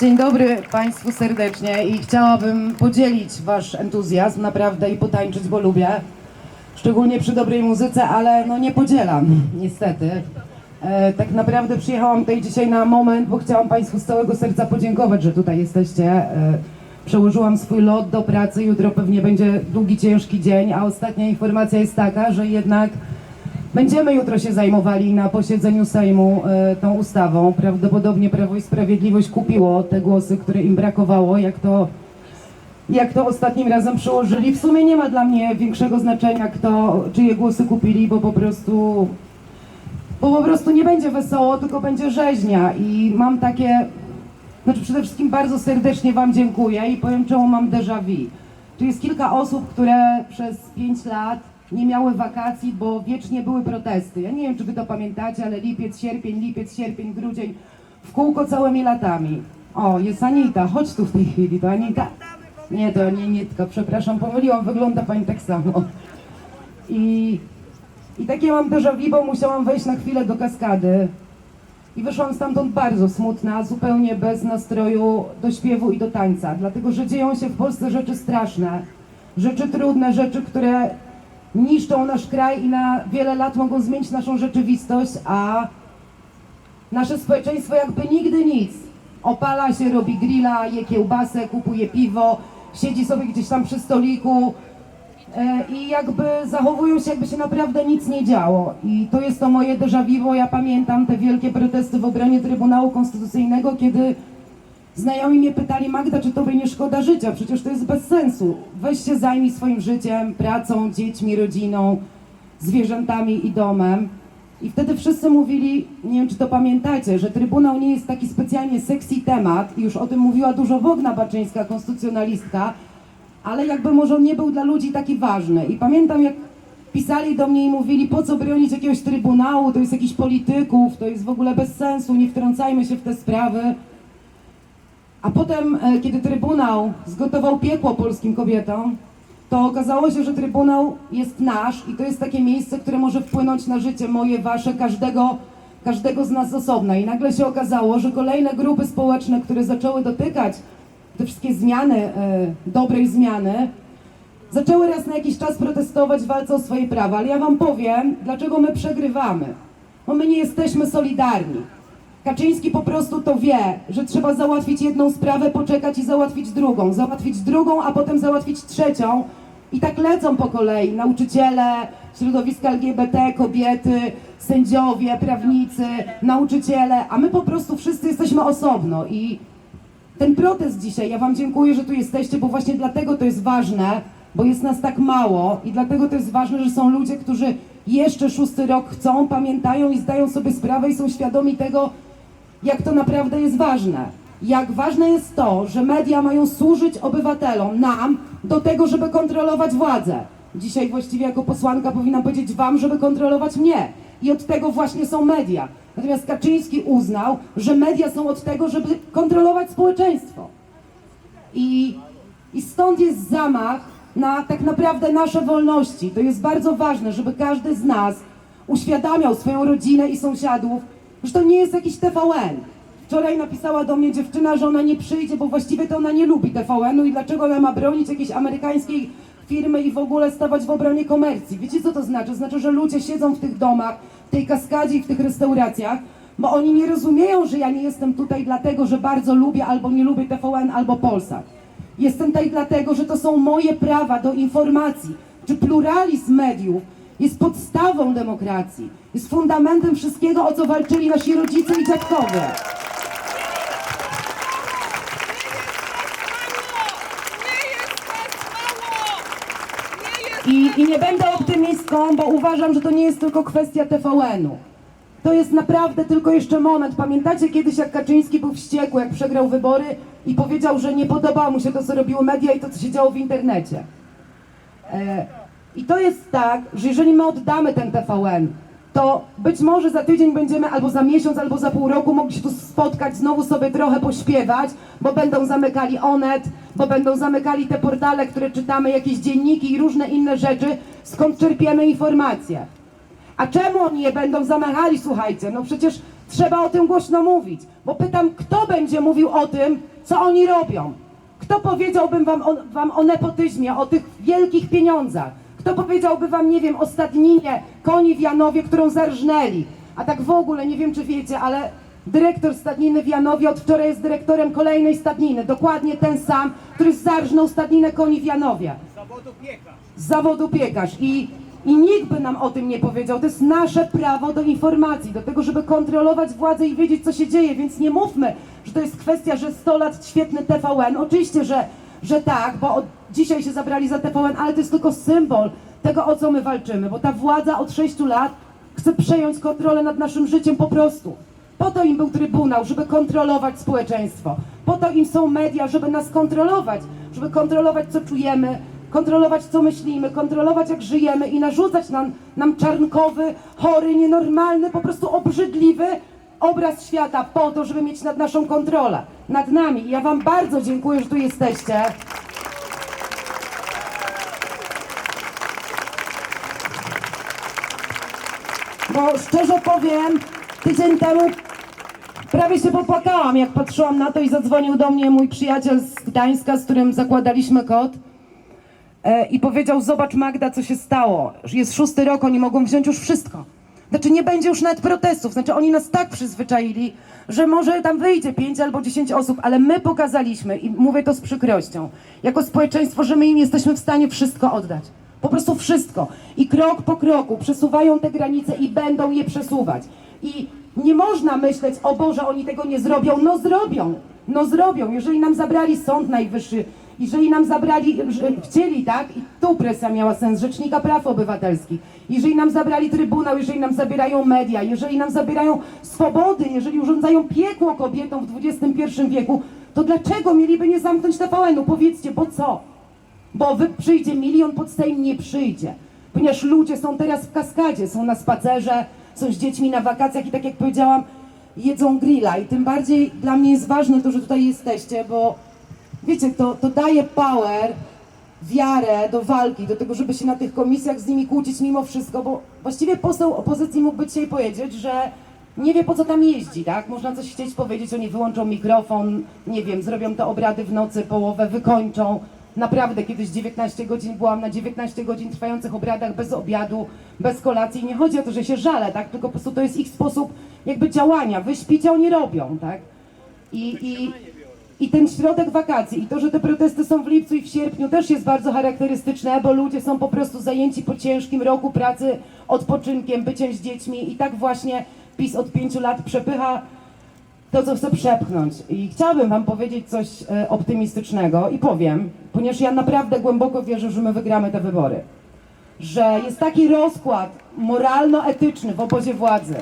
Dzień dobry Państwu serdecznie i chciałabym podzielić Wasz entuzjazm naprawdę i potańczyć, bo lubię. Szczególnie przy dobrej muzyce, ale no nie podzielam, niestety. E, tak naprawdę przyjechałam tutaj dzisiaj na moment, bo chciałam Państwu z całego serca podziękować, że tutaj jesteście. E, przełożyłam swój lot do pracy, jutro pewnie będzie długi, ciężki dzień, a ostatnia informacja jest taka, że jednak Będziemy jutro się zajmowali na posiedzeniu Sejmu e, tą ustawą. Prawdopodobnie Prawo i Sprawiedliwość kupiło te głosy, które im brakowało, jak to, jak to ostatnim razem przyłożyli. W sumie nie ma dla mnie większego znaczenia, kto, czyje głosy kupili, bo po prostu, bo po prostu nie będzie wesoło, tylko będzie rzeźnia i mam takie, znaczy przede wszystkim bardzo serdecznie Wam dziękuję i powiem czemu mam déjà vu. Tu jest kilka osób, które przez 5 lat nie miały wakacji, bo wiecznie były protesty. Ja nie wiem, czy Wy to pamiętacie, ale lipiec, sierpień, lipiec, sierpień, grudzień, w kółko całymi latami. O, jest Anita, chodź tu w tej chwili, to Anita. Nie, to nie przepraszam, pomyliłam, wygląda Pani tak samo. I, i takie mam déjà vu, bo musiałam wejść na chwilę do kaskady. I wyszłam stamtąd bardzo smutna, zupełnie bez nastroju do śpiewu i do tańca, dlatego że dzieją się w Polsce rzeczy straszne, rzeczy trudne, rzeczy, które niszczą nasz kraj i na wiele lat mogą zmienić naszą rzeczywistość, a nasze społeczeństwo jakby nigdy nic. Opala się, robi grilla, je kiełbasę, kupuje piwo, siedzi sobie gdzieś tam przy stoliku e, i jakby zachowują się, jakby się naprawdę nic nie działo. I to jest to moje déjà vu, ja pamiętam te wielkie protesty w obronie Trybunału Konstytucyjnego, kiedy Znajomi mnie pytali, Magda, czy tobie nie szkoda życia? Przecież to jest bez sensu. Weź się zajmij swoim życiem, pracą, dziećmi, rodziną, zwierzętami i domem. I wtedy wszyscy mówili, nie wiem czy to pamiętacie, że Trybunał nie jest taki specjalnie sexy temat i już o tym mówiła dużo Wogna Baczyńska, konstytucjonalistka, ale jakby może on nie był dla ludzi taki ważny. I pamiętam jak pisali do mnie i mówili, po co bronić jakiegoś Trybunału, to jest jakiś polityków, to jest w ogóle bez sensu, nie wtrącajmy się w te sprawy. A potem, e, kiedy Trybunał zgotował piekło polskim kobietom, to okazało się, że Trybunał jest nasz i to jest takie miejsce, które może wpłynąć na życie moje, wasze, każdego, każdego z nas osobna. I nagle się okazało, że kolejne grupy społeczne, które zaczęły dotykać te wszystkie zmiany, e, dobrej zmiany, zaczęły raz na jakiś czas protestować w walce o swoje prawa. Ale ja wam powiem, dlaczego my przegrywamy. Bo my nie jesteśmy solidarni. Kaczyński po prostu to wie, że trzeba załatwić jedną sprawę, poczekać i załatwić drugą, załatwić drugą, a potem załatwić trzecią. I tak lecą po kolei nauczyciele, środowiska LGBT, kobiety, sędziowie, prawnicy, nauczyciele, a my po prostu wszyscy jesteśmy osobno. I ten protest dzisiaj, ja Wam dziękuję, że tu jesteście, bo właśnie dlatego to jest ważne, bo jest nas tak mało i dlatego to jest ważne, że są ludzie, którzy jeszcze szósty rok chcą, pamiętają i zdają sobie sprawę i są świadomi tego, jak to naprawdę jest ważne. Jak ważne jest to, że media mają służyć obywatelom, nam, do tego, żeby kontrolować władzę. Dzisiaj właściwie jako posłanka powinnam powiedzieć wam, żeby kontrolować mnie. I od tego właśnie są media. Natomiast Kaczyński uznał, że media są od tego, żeby kontrolować społeczeństwo. I, I stąd jest zamach na tak naprawdę nasze wolności. To jest bardzo ważne, żeby każdy z nas uświadamiał swoją rodzinę i sąsiadów, że to nie jest jakiś TVN. Wczoraj napisała do mnie dziewczyna, że ona nie przyjdzie, bo właściwie to ona nie lubi TVN-u i dlaczego ona ma bronić jakiejś amerykańskiej firmy i w ogóle stawać w obronie komercji. Wiecie co to znaczy? Znaczy, że ludzie siedzą w tych domach, w tej kaskadzie i w tych restauracjach, bo oni nie rozumieją, że ja nie jestem tutaj dlatego, że bardzo lubię albo nie lubię TVN albo Polsat. Jestem tutaj dlatego, że to są moje prawa do informacji, czy pluralizm mediów jest podstawą demokracji, jest fundamentem wszystkiego, o co walczyli nasi rodzice i dziadkowie. I, I nie będę optymistką, bo uważam, że to nie jest tylko kwestia TVN-u. To jest naprawdę tylko jeszcze moment. Pamiętacie kiedyś, jak Kaczyński był wściekły, jak przegrał wybory i powiedział, że nie podobało mu się to, co robiły media i to, co się działo w internecie. E, I to jest tak, że jeżeli my oddamy ten TVN, to być może za tydzień będziemy albo za miesiąc, albo za pół roku mogli się tu spotkać, znowu sobie trochę pośpiewać, bo będą zamykali Onet, bo będą zamykali te portale, które czytamy, jakieś dzienniki i różne inne rzeczy, skąd czerpiemy informacje. A czemu oni je będą zamykali, słuchajcie? No przecież Trzeba o tym głośno mówić, bo pytam, kto będzie mówił o tym, co oni robią? Kto powiedziałbym wam o, wam o nepotyzmie, o tych wielkich pieniądzach? Kto powiedziałby wam, nie wiem, o stadninie koni w Janowie, którą zarżnęli? A tak w ogóle, nie wiem czy wiecie, ale dyrektor stadniny w Janowie od wczoraj jest dyrektorem kolejnej stadniny. Dokładnie ten sam, który zarżnął stadninę koni w Janowie zawodu piekarz. z zawodu piekarz i, i nikt by nam o tym nie powiedział. To jest nasze prawo do informacji, do tego, żeby kontrolować władzę i wiedzieć, co się dzieje, więc nie mówmy, że to jest kwestia, że 100 lat świetny TVN. Oczywiście, że, że tak, bo od dzisiaj się zabrali za TVN, ale to jest tylko symbol tego, o co my walczymy, bo ta władza od 6 lat chce przejąć kontrolę nad naszym życiem po prostu. Po to im był Trybunał, żeby kontrolować społeczeństwo. Po to im są media, żeby nas kontrolować, żeby kontrolować, co czujemy, kontrolować, co myślimy, kontrolować, jak żyjemy i narzucać nam, nam czarnkowy, chory, nienormalny, po prostu obrzydliwy obraz świata po to, żeby mieć nad naszą kontrolę, nad nami. I ja Wam bardzo dziękuję, że tu jesteście. Bo szczerze powiem, tydzień temu prawie się popłakałam, jak patrzyłam na to i zadzwonił do mnie mój przyjaciel z Gdańska, z którym zakładaliśmy kod. E, I powiedział, zobacz Magda, co się stało. Jest szósty rok, oni mogą wziąć już wszystko. Znaczy nie będzie już nawet protestów, znaczy oni nas tak przyzwyczaili, że może tam wyjdzie pięć albo dziesięć osób, ale my pokazaliśmy, i mówię to z przykrością, jako społeczeństwo, że my im jesteśmy w stanie wszystko oddać. Po prostu wszystko. I krok po kroku przesuwają te granice i będą je przesuwać. I nie można myśleć, o Boże, oni tego nie zrobią. No zrobią, no zrobią. Jeżeli nam zabrali Sąd Najwyższy, jeżeli nam zabrali, chcieli, tak? I tu presja miała sens, Rzecznika Praw Obywatelskich. Jeżeli nam zabrali Trybunał, jeżeli nam zabierają media, jeżeli nam zabierają swobody, jeżeli urządzają piekło kobietom w XXI wieku, to dlaczego mieliby nie zamknąć TVN-u? Powiedzcie, bo co? Bo wy przyjdzie milion pod Sejm, nie przyjdzie. Ponieważ ludzie są teraz w kaskadzie, są na spacerze, są z dziećmi na wakacjach i tak jak powiedziałam, jedzą grilla. I tym bardziej dla mnie jest ważne to, że tutaj jesteście, bo wiecie, to, to daje power, wiarę do walki, do tego, żeby się na tych komisjach z nimi kłócić mimo wszystko, bo właściwie poseł opozycji mógłby dzisiaj powiedzieć, że nie wie po co tam jeździ, tak? Można coś chcieć powiedzieć, oni wyłączą mikrofon, nie wiem, zrobią te obrady w nocy, połowę wykończą. Naprawdę, kiedyś 19 godzin byłam na 19 godzin trwających obradach bez obiadu, bez kolacji. Nie chodzi o to, że się żalę, tak? Tylko po prostu to jest ich sposób jakby działania. Wy śpicie, oni robią, tak? I, i, I ten środek wakacji i to, że te protesty są w lipcu i w sierpniu też jest bardzo charakterystyczne, bo ludzie są po prostu zajęci po ciężkim roku pracy, odpoczynkiem, byciem z dziećmi i tak właśnie PiS od pięciu lat przepycha to, co chcę przepchnąć. I chciałabym Wam powiedzieć coś e, optymistycznego i powiem, ponieważ ja naprawdę głęboko wierzę, że my wygramy te wybory. Że jest taki rozkład moralno-etyczny w obozie władzy,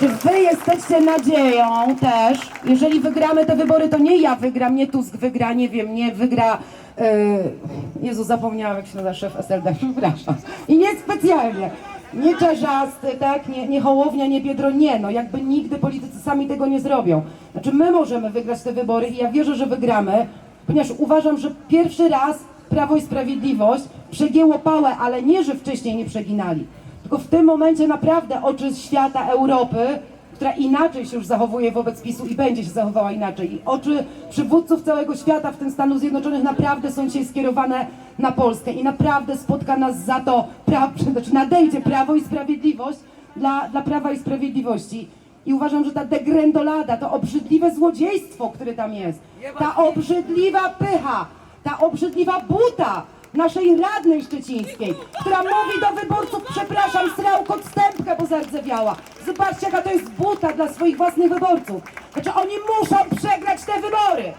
Czy wy jesteście nadzieją też, jeżeli wygramy te wybory, to nie ja wygram, nie Tusk wygra, nie wiem, nie wygra. Yy, Jezu, zapomniałam, jak się nazywa szef SLD, przepraszam. I nie specjalnie. Nie Czarzasty, tak, nie, nie Hołownia, nie Biedro, nie, no jakby nigdy politycy sami tego nie zrobią. Znaczy my możemy wygrać te wybory i ja wierzę, że wygramy, ponieważ uważam, że pierwszy raz Prawo i Sprawiedliwość przegięło pałę, ale nie, że wcześniej nie przeginali. Tylko w tym momencie naprawdę oczy świata, Europy, która inaczej się już zachowuje wobec PiSu i będzie się zachowała inaczej. I oczy przywódców całego świata, w tym Stanów Zjednoczonych, naprawdę są dzisiaj skierowane na Polskę i naprawdę spotka nas za to, pra, znaczy nadejdzie Prawo i Sprawiedliwość dla, dla Prawa i Sprawiedliwości. I uważam, że ta degrendolada, to obrzydliwe złodziejstwo, które tam jest, ta obrzydliwa pycha, ta obrzydliwa buta naszej radnej szczecińskiej, która mówi do wyborców, przepraszam, srałko stępkę, bo zardzewiała. Zobaczcie, jaka to jest buta dla swoich własnych wyborców. Znaczy, oni muszą przegrać te wybory.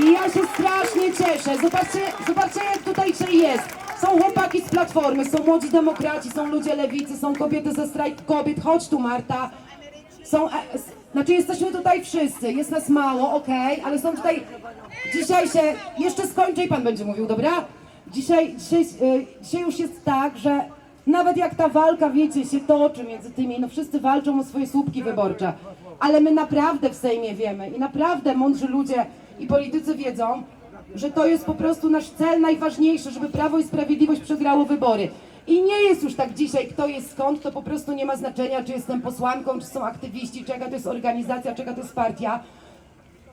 I ja się strasznie cieszę. Zobaczcie, zobaczcie jak tutaj dzisiaj jest. Są chłopaki z Platformy, są młodzi demokraci, są ludzie lewicy, są kobiety ze strajku kobiet. Chodź tu, Marta. Są, e, znaczy jesteśmy tutaj wszyscy, jest nas mało, okej, ale są tutaj, dzisiaj się, jeszcze skończę i pan będzie mówił, dobra? Dzisiaj, dzisiaj, e, dzisiaj już jest tak, że nawet jak ta walka, wiecie, się toczy między tymi, no wszyscy walczą o swoje słupki wyborcze, ale my naprawdę w Sejmie wiemy i naprawdę mądrzy ludzie i politycy wiedzą, że to jest po prostu nasz cel najważniejszy, żeby Prawo i Sprawiedliwość przegrało wybory. I nie jest już tak dzisiaj, kto jest skąd, to po prostu nie ma znaczenia, czy jestem posłanką, czy są aktywiści, czy jaka to jest organizacja, czy jaka to jest partia.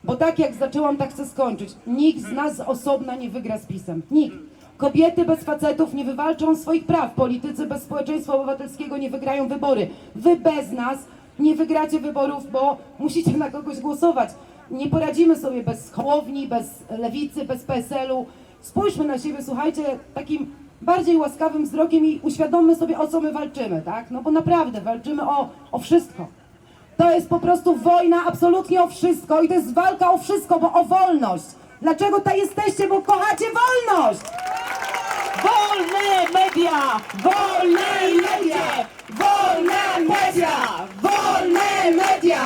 Bo tak jak zaczęłam, tak chcę skończyć. Nikt z nas z osobna nie wygra z PiSem. Nikt. Kobiety bez facetów nie wywalczą swoich praw. Politycy bez społeczeństwa obywatelskiego nie wygrają wybory. Wy bez nas nie wygracie wyborów, bo musicie na kogoś głosować. Nie poradzimy sobie bez Hołowni, bez Lewicy, bez PSL-u. Spójrzmy na siebie, słuchajcie, takim bardziej łaskawym wzrokiem i uświadommy sobie, o co my walczymy, tak? No bo naprawdę walczymy o, o wszystko. To jest po prostu wojna absolutnie o wszystko i to jest walka o wszystko, bo o wolność. Dlaczego tutaj jesteście? Bo kochacie wolność! Wolne media! Wolne media! Wolne media! Wolne media!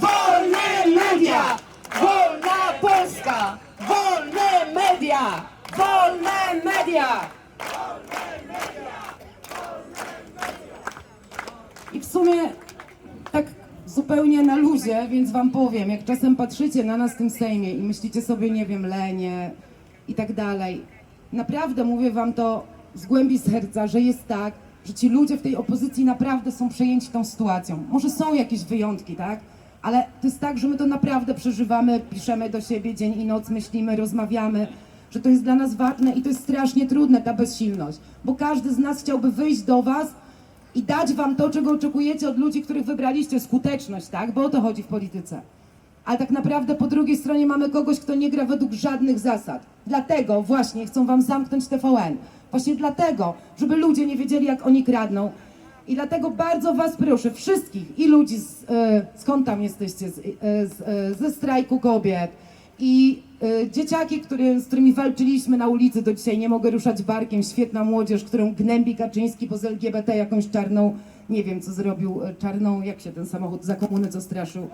Wolne media! Wolna Polska! Wolne media! Wolne media! I w sumie tak zupełnie na luzie, więc wam powiem, jak czasem patrzycie na nas w tym Sejmie i myślicie sobie, nie wiem, lenie i tak dalej, naprawdę mówię wam to z głębi serca, że jest tak, że ci ludzie w tej opozycji naprawdę są przejęci tą sytuacją. Może są jakieś wyjątki, tak? Ale to jest tak, że my to naprawdę przeżywamy, piszemy do siebie dzień i noc, myślimy, rozmawiamy, że to jest dla nas ważne i to jest strasznie trudne, ta bezsilność, bo każdy z nas chciałby wyjść do was i dać wam to, czego oczekujecie od ludzi, których wybraliście, skuteczność, tak? Bo o to chodzi w polityce. Ale tak naprawdę po drugiej stronie mamy kogoś, kto nie gra według żadnych zasad. Dlatego właśnie chcą wam zamknąć TVN. Właśnie dlatego, żeby ludzie nie wiedzieli, jak oni kradną. I dlatego bardzo was proszę, wszystkich i ludzi, z, e, skąd tam jesteście, z, e, z, e, ze strajku kobiet i e, dzieciaki, który, z którymi walczyliśmy na ulicy do dzisiaj, nie mogę ruszać barkiem, świetna młodzież, którą gnębi Kaczyński, bo z LGBT jakąś czarną, nie wiem co zrobił, e, czarną, jak się ten samochód za komuny co straszył,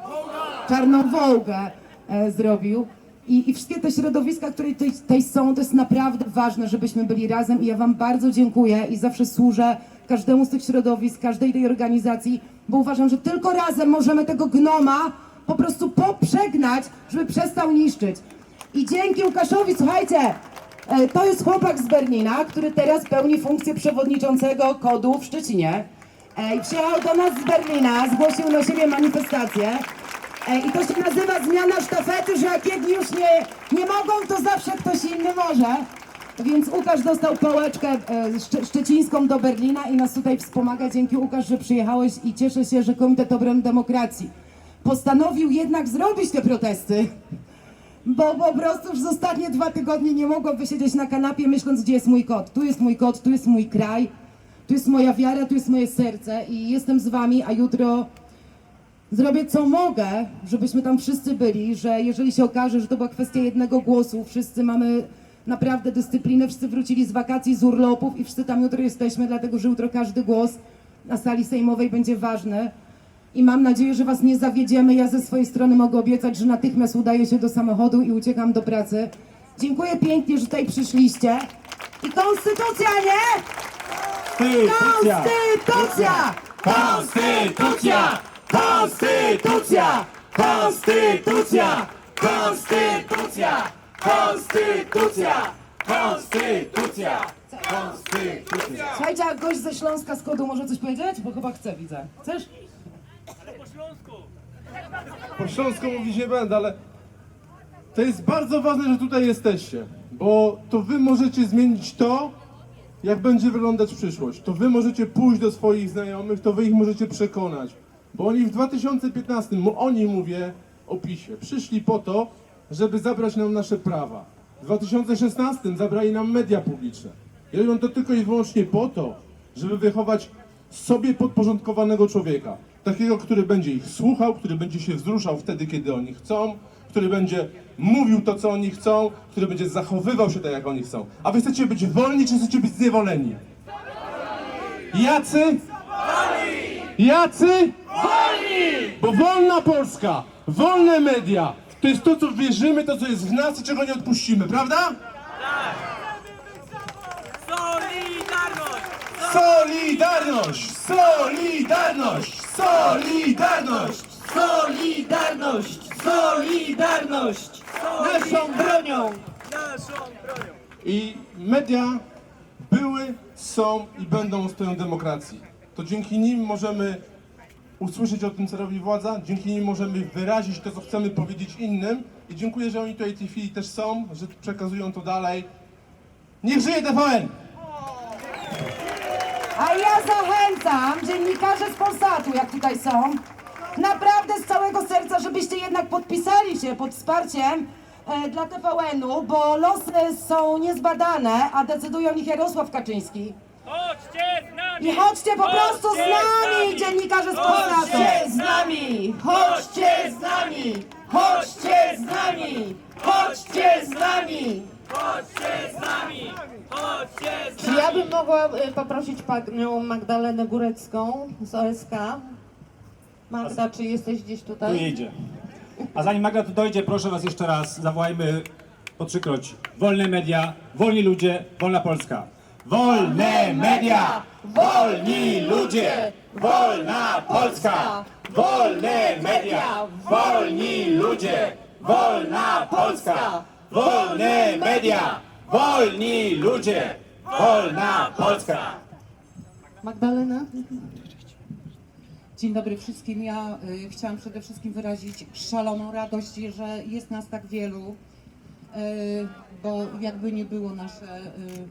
czarną Wołgę e, zrobił. I, I wszystkie te środowiska, które tutaj, tutaj są, to jest naprawdę ważne, żebyśmy byli razem. I ja Wam bardzo dziękuję i zawsze służę każdemu z tych środowisk, każdej tej organizacji, bo uważam, że tylko razem możemy tego gnoma po prostu poprzegnać, żeby przestał niszczyć. I dzięki Łukaszowi, słuchajcie, e, to jest chłopak z Berlina, który teraz pełni funkcję przewodniczącego kodu w Szczecinie. E, I przyjechał do nas z Berlina, zgłosił na siebie manifestację. E, I to się nazywa zmiana sztafety, że jak jedni już nie, nie mogą, to zawsze ktoś inny może. Więc Łukasz dostał pałeczkę szcze, szczecińską do Berlina i nas tutaj wspomaga. Dzięki Łukasz, że przyjechałeś i cieszę się, że Komitet Obrony Demokracji postanowił jednak zrobić te protesty. Bo po prostu już z ostatnie dwa tygodnie nie mogłam wysiedzieć na kanapie myśląc, gdzie jest mój kot. Tu jest mój kot, tu jest mój kraj, tu jest moja wiara, tu jest moje serce i jestem z wami, a jutro zrobię co mogę, żebyśmy tam wszyscy byli, że jeżeli się okaże, że to była kwestia jednego głosu, wszyscy mamy naprawdę dyscyplinę, wszyscy wrócili z wakacji, z urlopów i wszyscy tam jutro jesteśmy, dlatego że jutro każdy głos na sali sejmowej będzie ważny. I mam nadzieję, że Was nie zawiedziemy. Ja ze swojej strony mogę obiecać, że natychmiast udaję się do samochodu i uciekam do pracy. Dziękuję pięknie, że tutaj przyszliście. I konstytucja, nie? Konstytucja! Konstytucja! Konstytucja! Konstytucja! Konstytucja! Konstytucja! Konstytucja! Konstytucja! Słuchajcie, a gość ze Śląska z kodu może coś powiedzieć? Bo chyba chce, widzę. Chcesz? Po śląsku mówić nie będę, ale to jest bardzo ważne, że tutaj jesteście, bo to wy możecie zmienić to, jak będzie wyglądać przyszłość. To wy możecie pójść do swoich znajomych, to wy ich możecie przekonać. Bo oni w 2015, mu- oni mówię o PiSie, przyszli po to, żeby zabrać nam nasze prawa. W 2016 zabrali nam media publiczne. I robią to tylko i wyłącznie po to, żeby wychować sobie podporządkowanego człowieka. Takiego, który będzie ich słuchał, który będzie się wzruszał wtedy, kiedy oni chcą, który będzie mówił to, co oni chcą, który będzie zachowywał się tak, jak oni chcą. A wy chcecie być wolni, czy chcecie być zniewoleni? Jacy? Jacy? Wolni! Bo wolna Polska, wolne media, to jest to, co wierzymy, to, co jest w nas i czego nie odpuścimy, prawda? Solidarność! Solidarność! Solidarność! Solidarność! Solidarność! Solidarność! naszą bronią. Naszą bronią! I media były, są i będą stoją demokracji. To dzięki nim możemy usłyszeć o tym, co robi władza, dzięki nim możemy wyrazić to, co chcemy powiedzieć innym. I dziękuję, że oni tutaj w tej chwili też są, że przekazują to dalej. Niech żyje TVN! A ja zachęcam dziennikarzy z Polsatu, jak tutaj są, naprawdę z całego serca, żebyście jednak podpisali się pod wsparciem e, dla TVN-u, bo losy są niezbadane, a decyduje o nich Jarosław Kaczyński. Chodźcie z nami! I chodźcie po prostu z nami, dziennikarze z Polsatu! Chodźcie z nami! Chodźcie z nami! Chodźcie z nami! Chodźcie z nami! Chodźcie z nami! Czy ja bym mogła y, poprosić panią Magdalenę Górecką z OSK? Magda, czy jesteś gdzieś Tu tutaj? jedzie. A zanim Magda tu dojdzie, proszę was jeszcze raz, zawołajmy po trzykroć. Wolne media, wolni ludzie, wolna Polska. Wolne media, wolni ludzie, wolna Polska. Wolne media, wolni ludzie, wolna Polska. Wolne media, wolni ludzie, wolna Polska. Magdalena? Dzień dobry wszystkim. Ja y, chciałam przede wszystkim wyrazić szaloną radość, że jest nas tak wielu, y, bo jakby nie było nasze y,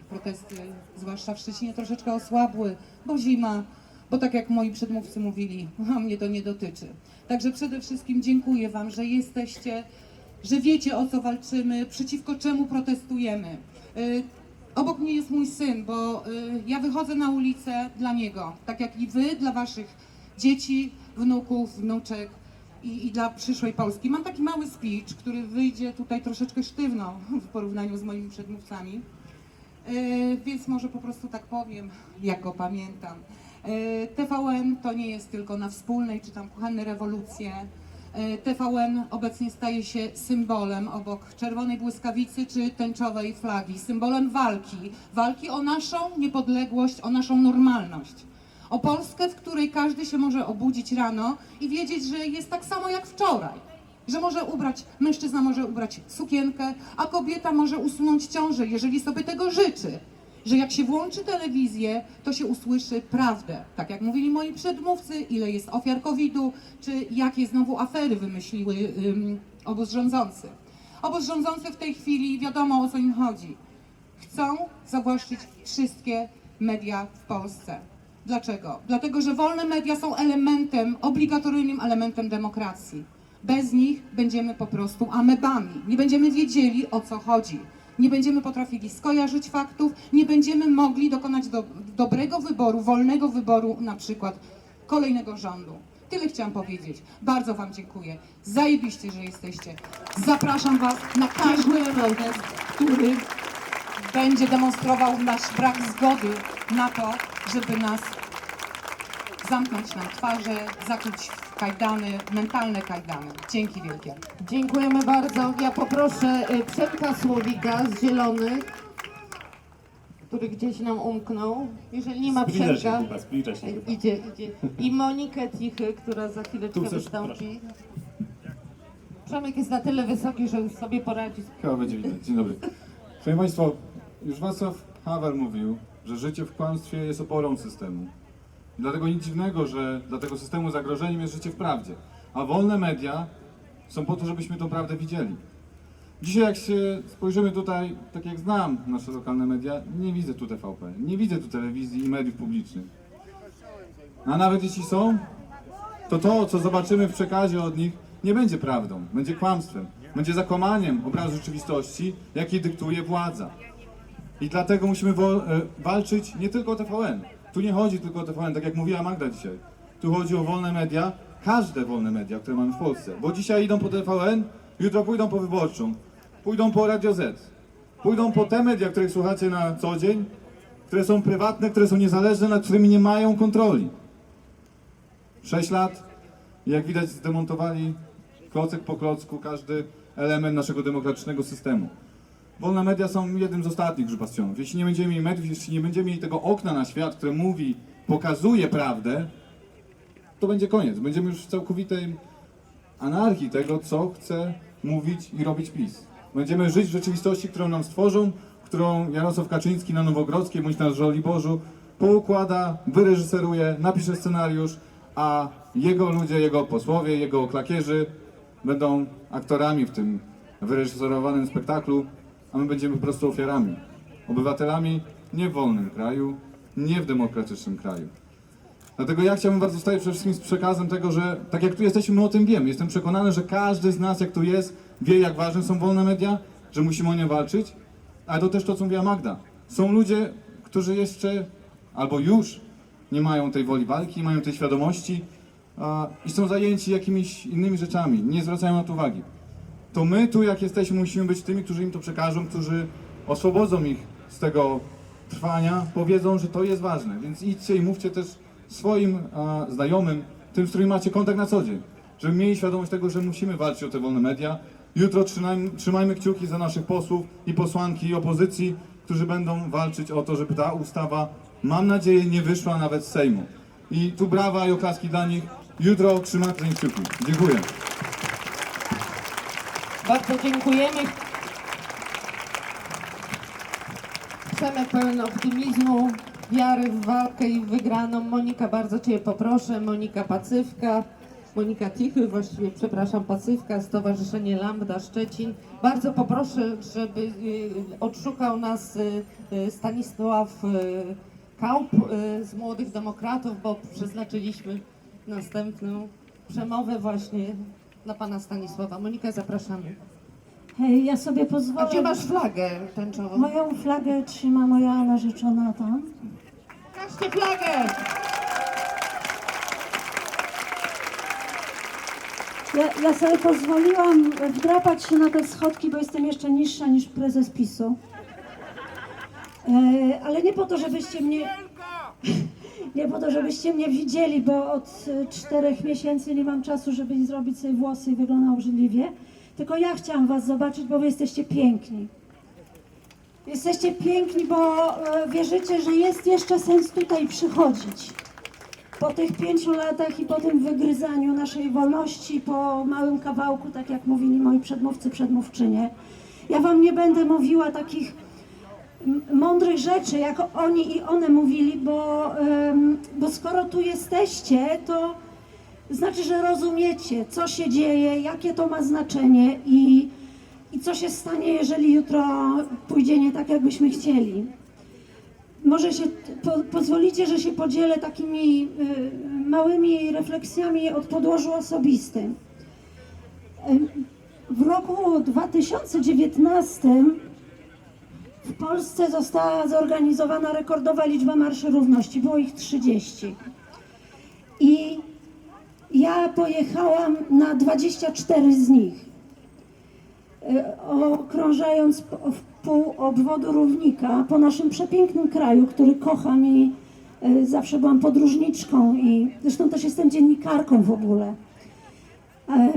protesty, zwłaszcza w Szczecinie, troszeczkę osłabły, bo zima, bo tak jak moi przedmówcy mówili, a mnie to nie dotyczy. Także przede wszystkim dziękuję Wam, że jesteście, że wiecie o co walczymy, przeciwko czemu protestujemy. Y, Obok mnie jest mój syn, bo y, ja wychodzę na ulicę dla niego, tak jak i wy dla waszych dzieci, wnuków, wnuczek i, i dla przyszłej Polski. Mam taki mały speech, który wyjdzie tutaj troszeczkę sztywno w porównaniu z moimi przedmówcami. E, więc może po prostu tak powiem, jak go pamiętam. E, TVN to nie jest tylko na wspólnej czy tam kuchenne rewolucje. E, TVN obecnie staje się symbolem obok czerwonej błyskawicy czy tęczowej flagi, symbolem walki. Walki o naszą niepodległość, o naszą normalność. O Polskę, w której każdy się może obudzić rano i wiedzieć, że jest tak samo jak wczoraj że może ubrać, mężczyzna może ubrać sukienkę, a kobieta może usunąć ciążę, jeżeli sobie tego życzy. Że jak się włączy telewizję, to się usłyszy prawdę. Tak jak mówili moi przedmówcy, ile jest ofiar COVID-u, czy jakie znowu afery wymyśliły ym, obóz rządzący. Obóz rządzący w tej chwili wiadomo o co im chodzi. Chcą zawłaszczyć wszystkie media w Polsce. Dlaczego? Dlatego, że wolne media są elementem, obligatoryjnym elementem demokracji. Bez nich będziemy po prostu amebami. Nie będziemy wiedzieli o co chodzi. Nie będziemy potrafili skojarzyć faktów, nie będziemy mogli dokonać do, dobrego wyboru, wolnego wyboru na przykład kolejnego rządu. Tyle chciałam powiedzieć. Bardzo Wam dziękuję. Zajebiście, że jesteście. Zapraszam Was na każdy protest, który będzie demonstrował nasz brak zgody na to, żeby nas zamknąć nam twarze, zakuć w kajdany, mentalne kajdany. Dzięki wielkie. Dziękujemy bardzo. Ja poproszę y, Przemka Słowika z Zielonych, który gdzieś nam umknął. Jeżeli nie ma Zbliża się Przemka, chyba, zbliża się chyba. idzie, idzie. I Monikę Cichy, która za chwileczkę Tu chcesz, wystąpi. Przemek jest na tyle wysoki, że już sobie poradzi. Chyba będzie widać. Dzień dobry. Szanowni Państwo, już Václav Havel mówił, że życie w kłamstwie jest oporą systemu. Dlatego nic dziwnego, że dla tego systemu zagrożeniem jest życie w prawdzie. A wolne media są po to, żebyśmy tą prawdę widzieli. Dzisiaj jak się spojrzymy tutaj, tak jak znam nasze lokalne media, nie widzę tu TVP, nie widzę tu telewizji i mediów publicznych. A nawet jeśli są, to to, co zobaczymy w przekazie od nich, nie będzie prawdą, będzie kłamstwem, będzie zakłamaniem obrazu rzeczywistości, jaki dyktuje władza. I dlatego musimy e, walczyć nie tylko o TVN. Tu nie chodzi tylko o TVN, tak jak mówiła Magda dzisiaj. Tu chodzi o wolne media, każde wolne media, które mamy w Polsce. Bo dzisiaj idą po TVN, jutro pójdą po Wyborczą, pójdą po Radio Z, pójdą po te media, których słuchacie na co dzień, które są prywatne, które są niezależne, nad którymi nie mają kontroli. 6 lat jak widać zdemontowali klocek po klocku każdy element naszego demokratycznego systemu. Wolne media są jednym z ostatnich już bastionów. Jeśli nie będziemy mieli mediów, jeśli nie będziemy mieli tego okna na świat, które mówi, pokazuje prawdę, to będzie koniec. Będziemy już w całkowitej anarchii tego, co chce mówić i robić PiS. Będziemy żyć w rzeczywistości, którą nam stworzą, którą Jarosław Kaczyński na Nowogrodzkiej bądź na Żoliborzu poukłada, wyreżyseruje, napisze scenariusz, a jego ludzie, jego posłowie, jego klakierzy będą aktorami w tym wyreżyserowanym spektaklu, a my będziemy po prostu ofiarami. Obywatelami nie w wolnym kraju, nie w demokratycznym kraju. Dlatego ja chciałbym was zostawić przede wszystkim z przekazem tego, że tak jak tu jesteśmy, my o tym wiemy. Jestem przekonany, że każdy z nas, jak tu jest, wie, jak ważne są wolne media, że musimy o nie walczyć. Ale to też to, co mówiła Magda. Są ludzie, którzy jeszcze albo już nie mają tej woli walki, nie mają tej świadomości a, i są zajęci jakimiś innymi rzeczami, nie zwracają na to uwagi. To my tu, jak jesteśmy, musimy być tymi, którzy im to przekażą, którzy oswobodzą ich z tego trwania, powiedzą, że to jest ważne. Więc idźcie i mówcie też swoim a, znajomym, tym, z którymi macie kontakt na co dzień, żeby mieli świadomość tego, że musimy walczyć o te wolne media. Jutro trzymajmy, trzymajmy kciuki za naszych posłów i posłanki i opozycji, którzy będą walczyć o to, żeby ta ustawa, mam nadzieję, nie wyszła nawet z Sejmu. I tu brawa i oklaski dla nich. Jutro nich kciuki. Dziękuję. Bardzo dziękujemy. Przemek pełen optymizmu, wiary w walkę i w wygraną. Monika, bardzo Cię poproszę. Monika Pacywka, Monika Tichy, właściwie przepraszam, Pacywka, Stowarzyszenie Lambda Szczecin. Bardzo poproszę, żeby y, odszukał nas y, y, Stanisław Kaup z Młodych Demokratów, bo przeznaczyliśmy następną przemowę właśnie dla Pana Stanisława. Monika, zapraszamy. Hej, ja sobie A pozwolę. gdzie masz flagę tęczową? Moją flagę trzyma moja narzeczona tam. Pokażcie flagę! Ja, ja sobie pozwoliłam wdrapać się na te schodki, bo jestem jeszcze niższa niż prezes PiSu. E, ale nie po to, żebyście mnie. Nie po to, żebyście mnie widzieli, bo od e, czterech miesięcy nie mam czasu, żeby zrobić sobie włosy i wyglądał obrzydliwie. Tylko ja chciałam was zobaczyć, bo wy jesteście piękni. Jesteście piękni, bo e, wierzycie, że jest jeszcze sens tutaj przychodzić. Po tych pięciu latach i po tym wygryzaniu naszej wolności, po małym kawałku, tak jak mówili moi przedmówcy, przedmówczynie, ja wam nie będę mówiła takich mądrych rzeczy, jak oni i one mówili, bo, bo skoro tu jesteście, to znaczy, że rozumiecie, co się dzieje, jakie to ma znaczenie i, i co się stanie, jeżeli jutro pójdzie nie tak, jakbyśmy chcieli. Może się po, pozwolicie, że się podzielę takimi y, małymi refleksjami od podłożu osobistym. Ym, W roku 2019 w Polsce została zorganizowana rekordowa liczba marszy równości, było ich 30. I ja pojechałam na 24 z nich, e, okrążając w pół obwodu równika po naszym przepięknym kraju, który kocham i e, zawsze byłam podróżniczką i zresztą też jestem dziennikarką w ogóle e,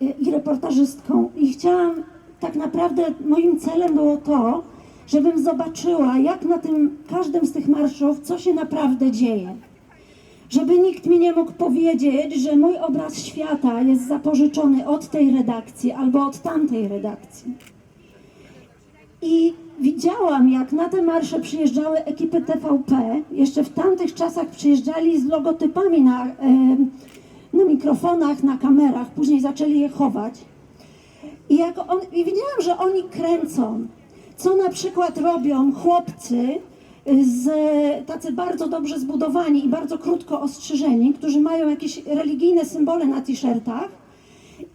i reportażystką. I chciałam, tak naprawdę moim celem było to, żebym zobaczyła, jak na tym każdym z tych marszów, co się naprawdę dzieje żeby nikt mi nie mógł powiedzieć, że mój obraz świata jest zapożyczony od tej redakcji albo od tamtej redakcji. I widziałam, jak na te marsze przyjeżdżały ekipy TVP. Jeszcze w tamtych czasach przyjeżdżali z logotypami na, na mikrofonach, na kamerach, później zaczęli je chować. I, jak on, I widziałam, że oni kręcą, co na przykład robią chłopcy, z, tacy bardzo dobrze zbudowani i bardzo krótko ostrzyżeni, którzy mają jakieś religijne symbole na t-shirtach.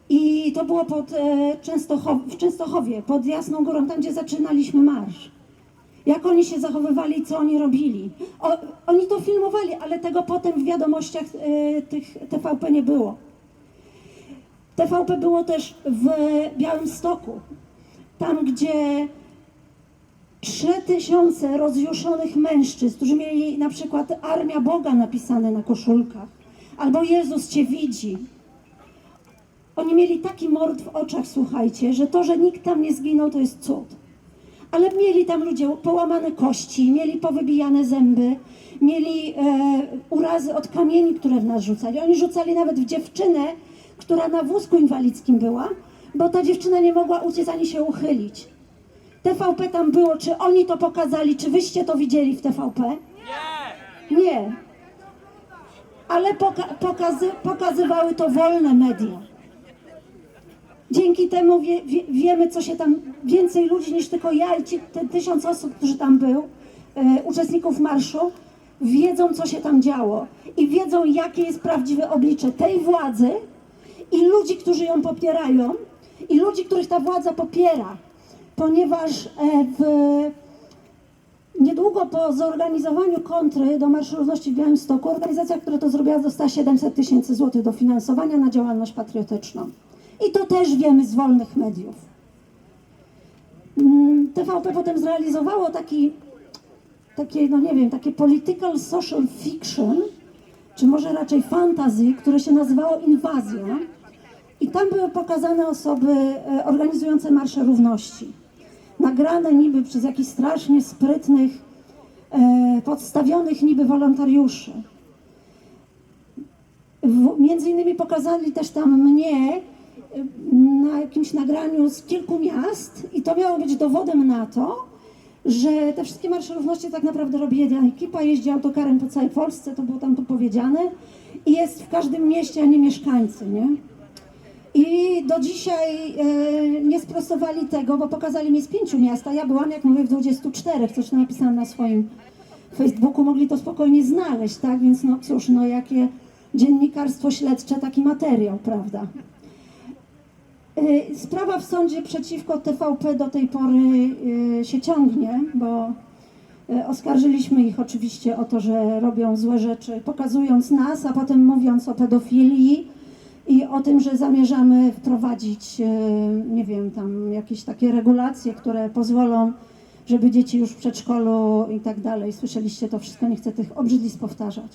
I to było pod, e, Częstochow, w Częstochowie, pod Jasną Górą, tam gdzie zaczynaliśmy marsz. Jak oni się zachowywali, co oni robili. O, oni to filmowali, ale tego potem w wiadomościach e, tych TVP nie było. TVP było też w Białymstoku, tam gdzie trzy tysiące rozjuszonych mężczyzn, którzy mieli na przykład Armia Boga napisane na koszulkach, albo Jezus Cię widzi. Oni mieli taki mord w oczach, słuchajcie, że to, że nikt tam nie zginął, to jest cud. Ale mieli tam ludzie połamane kości, mieli powybijane zęby, mieli e, urazy od kamieni, które w nas rzucali. Oni rzucali nawet w dziewczynę, która na wózku inwalidzkim była, bo ta dziewczyna nie mogła uciec ani się uchylić. TVP tam było, czy oni to pokazali, czy wyście to widzieli w TVP? Nie. Nie. Ale poka- pokazy- pokazywały to wolne media. Dzięki temu wie, wie, wiemy, co się tam, więcej ludzi niż tylko ja i ci, te tysiąc osób, którzy tam był, e, uczestników marszu, wiedzą, co się tam działo i wiedzą, jakie jest prawdziwe oblicze tej władzy i ludzi, którzy ją popierają i ludzi, których ta władza popiera, ponieważ e, w, niedługo po zorganizowaniu kontry do Marszu Równości w Białymstoku organizacja, która to zrobiła, dostała 700 tysięcy złotych dofinansowania na działalność patriotyczną. I to też wiemy z wolnych mediów. Mm, TVP potem zrealizowało taki, takie, no nie wiem, takie political social fiction, czy może raczej fantasy, które się nazywało Inwazja. I tam były pokazane osoby e, organizujące Marsze Równości. Nagrane niby przez jakichś strasznie sprytnych, e, podstawionych niby wolontariuszy. Między innymi pokazali też tam mnie y, na jakimś nagraniu z kilku miast i to miało być dowodem na to, że te wszystkie marsze równości tak naprawdę robi jedna ekipa, jeździ autokarem po całej Polsce, to było tam tu powiedziane i jest w każdym mieście, a nie mieszkańcy, nie? I do dzisiaj e, nie sprostowali tego, bo pokazali mi z pięciu miast, a ja byłam, jak mówię, w 24, coś napisałam na swoim Facebooku, mogli to spokojnie znaleźć, tak? Więc no cóż, no jakie dziennikarstwo śledcze, taki materiał, prawda? Y, Sprawa w sądzie przeciwko TVP do tej pory y, się ciągnie, bo y, oskarżyliśmy ich oczywiście o to, że robią złe rzeczy, pokazując nas, a potem mówiąc o pedofilii i o tym, że zamierzamy wprowadzić, y, nie wiem, tam jakieś takie regulacje, które pozwolą, żeby dzieci już w przedszkolu i tak dalej. Słyszeliście to wszystko, nie chcę tych obrzydlic powtarzać.